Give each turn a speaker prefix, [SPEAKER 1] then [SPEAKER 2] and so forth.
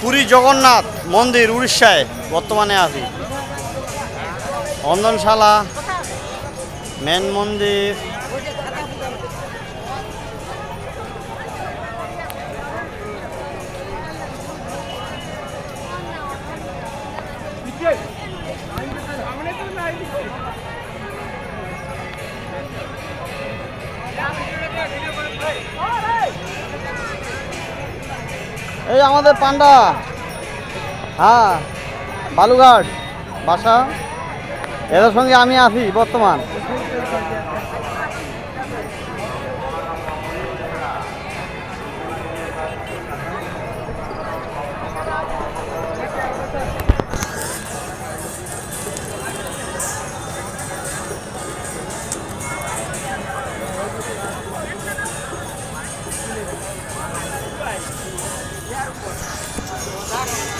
[SPEAKER 1] পুরী জগন্নাথ মন্দির উড়িষ্যায় বর্তমানে আছি। অন্দনশালা মেন মন্দির। এই আমাদের পান্ডা। হ্যাঁ বালুঘাট বাসা। এদের সঙ্গে আমি আছি বর্তমান। Claro.